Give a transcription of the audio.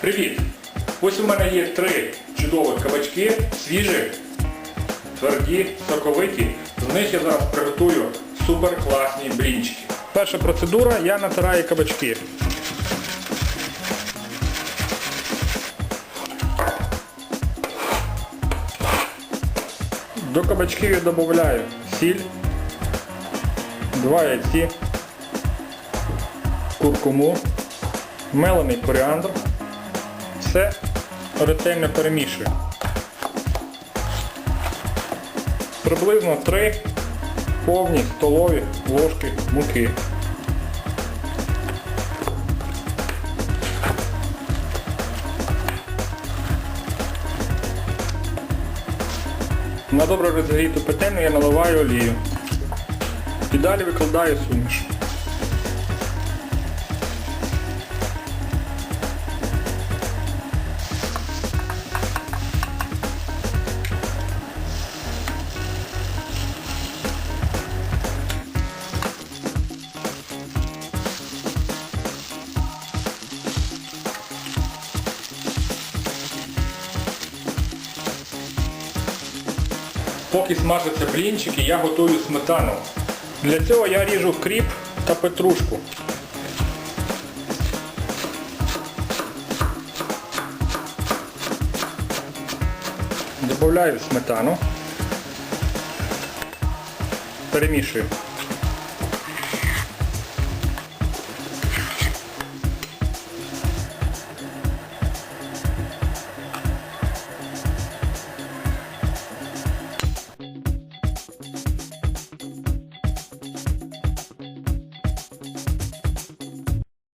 Привіт! Ось у мене є три чудові кабачки, свіжі, тверді, соковиті. З них я зараз приготую супер класні блінчики. Перша процедура, я натираю кабачки. До кабачків я додаю сіль, два яйці, куркуму, мелений коріандр. Все ретельно перемішую. Приблизно 3 повні столові ложки муки. На добре розігріту петельню я наливаю олію. І далі викладаю суміш. Поки смажаться блінчики, я готую сметану. Для цього я ріжу кріп та петрушку. Добавляю сметану. Перемішую.